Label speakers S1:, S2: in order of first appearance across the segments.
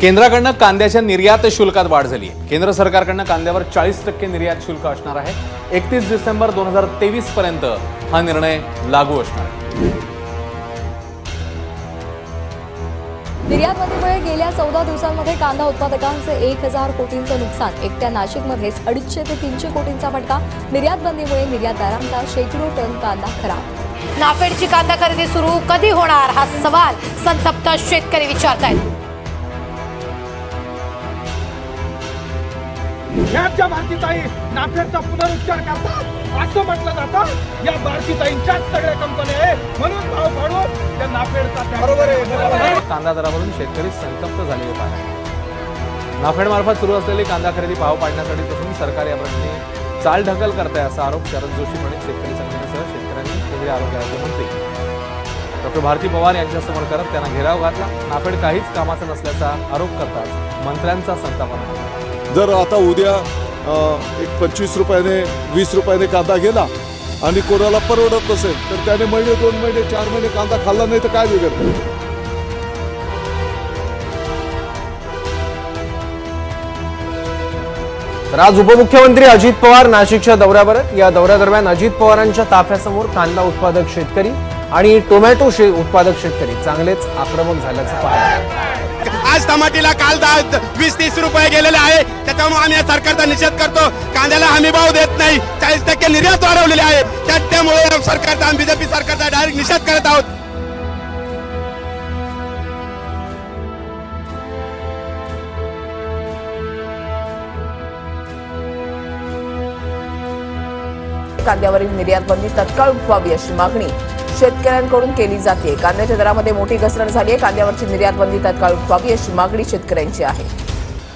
S1: केंद्राकडनं कांद्याच्या निर्यात शुल्कात वाढ झाली आहे. केंद्र सरकारकडनं कांद्यावर चाळीस टक्के निर्यात शुल्क असणार आहे. एकतीस डिसेंबर दोन हजार तेवीस पर्यंत हा निर्णय लागू असणार आहे.
S2: निर्यात बंदीमुळे गेल्या चौदा दिवसांमध्ये कांदा उत्पादकांचे एक हजार कोटींचं नुकसान एकट्या नाशिकमध्येच अडीचशे ते तीनशे कोटींचा फटका. निर्यात बंदीमुळे निर्यातदारांचा शेकडो टन कांदा खराब.
S3: नाफेडची कांदा खरेदी सुरू कधी होणार? हा सवाल संतप्त शेतकरी विचारतायत.
S4: ह्याच्या भारतीताई नाफेडचा पुनरुच्चार करतात. असं म्हटलं जातं या भारतीताईंच्याच सगळ्या कंपन्या आहे. म्हणून भाव वाढवून त्या नाफेडचा बरोबर आहे
S1: कांदा दरावरून शेतकरी संतप्त झालेले पाहतात नाफेडमार्फत सुरू असलेली कांदा खरेदी भाव पाडण्यासाठी पासून सरकार या प्रश्नी चालढकल करत आहे असा आरोप शरद जोशी म्हणून शेतकरी संघटनेसह शेतकऱ्यांनी केंद्रीय आरोग्य राज्यमंत्री डॉक्टर भारती पवार यांच्यासमोर करत त्यांना घेराव घातला. नाफेड काहीच कामाचं नसल्याचा आरोप करताच मंत्र्यांचा संताप आला.
S5: जर आता उद्या एक पंचवीस रुपयाने वीस रुपयाने कांदा गेला आणि कोणाला परवडत नसेल तर त्याने महिने दोन महिने चार महिने कांदा खाल्ला नाही तर काय बिघडतं?
S6: तर आज उपमुख्यमंत्री अजित पवार नाशिकच्या दौऱ्यावर या दौऱ्यादरम्यान अजित पवारांच्या ताफ्यासमोर कांदा उत्पादक शेतकरी आणि टोमॅटो शे उत्पादक शेतकरी चांगलेच आक्रमक झाल्याचं मिळालं.
S7: आज टमाटीला काल दहा वीस तीस रुपये गेलेले आहे. त्याच्यामुळे आम्ही या सरकारचा निषेध करतो. कांद्याला हमी भाव देत नाही. चाळीस टक्के निर्यात वाढवलेले आहे. त्या- त्यामुळे सरकारचा बीजेपी सरकारचा डायरेक्ट निषेध करत आहोत.
S8: कांद्यावरील निर्यात बंदी तत्काळ उठवावी अशी मागणी शेतकऱ्यांकडून केली जाते. कांद्याच्या दरामध्ये मोठी घसरण झाली आहे. कांद्यावरची निर्यात बंदी तत्काळ उठवावी अशी मागणी शेतकऱ्यांची आहे.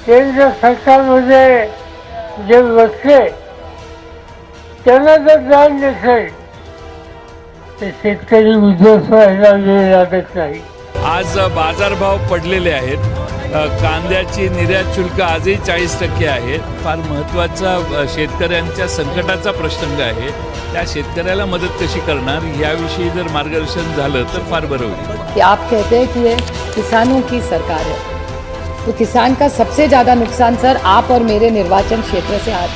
S9: केंद्र सरकारमध्ये जे बसले त्यांना जर जाण नसेल तर शेतकरी उद्ध्वस्त व्हायला वेळ लागत नाही.
S10: आज बाजारभाव पडलेले आहेत. कांद्याची निर्यात शुल्क आजही चाळीस टक्के आहे. फार महत्त्वाचा शेतकऱ्यांच्या संकटाचा प्रसंग आहे. त्या शेतकऱ्याला मदत कशी करणार? याविषयी जर मार्गदर्शन झालं तर फार बरं होईल.
S11: आप कहते हैं कि ये किसानों की सरकार है। तो किसान का सबसे ज़्यादा नुकसान सर आप और मेरे निर्वाचन क्षेत्र से आप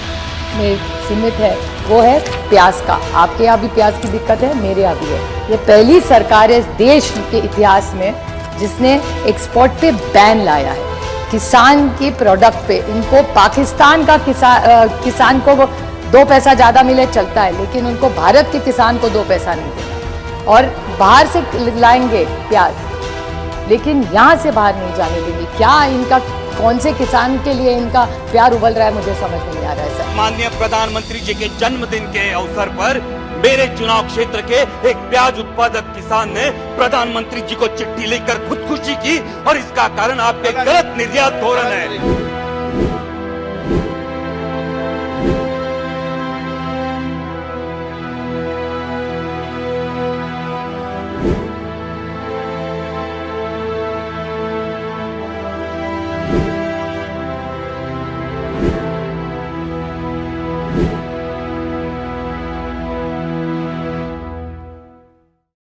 S11: में सीमित है। वो है प्याज का। आपके यहाँ भी प्याज की दिक्कत है मेरे यहाँ भी है। ये पहली सरकार है इस देश के इतिहास में जिसने एक्सपोर्ट पे बैन लाया है। किसान की प्रोडक्ट पे इनको पाकिस्तान का किसान किसान को वो दो पैसा ज़्यादा मिले, चलता है। लेकिन उनको भारत के किसान को दो पैसा नहीं देना और बाहर से लाएँगे प्याज, लेकिन यहाँ से बाहर नहीं जाने देंगे। क्या इनका, कौन से किसान के लिए इनका प्यार उबल रहा है, मुझे समझ नहीं आ रहा है, सर।
S7: माननीय प्रधानमंत्री जी के जन्मदिन के अवसर पर मेरे चुनाव क्षेत्र के एक प्याज उत्पादक किसान ने प्रधानमंत्री जी को चिट्ठी लिखकर खुदकुशी की और इसका कारण आपके गलत निर्यात धोरण है।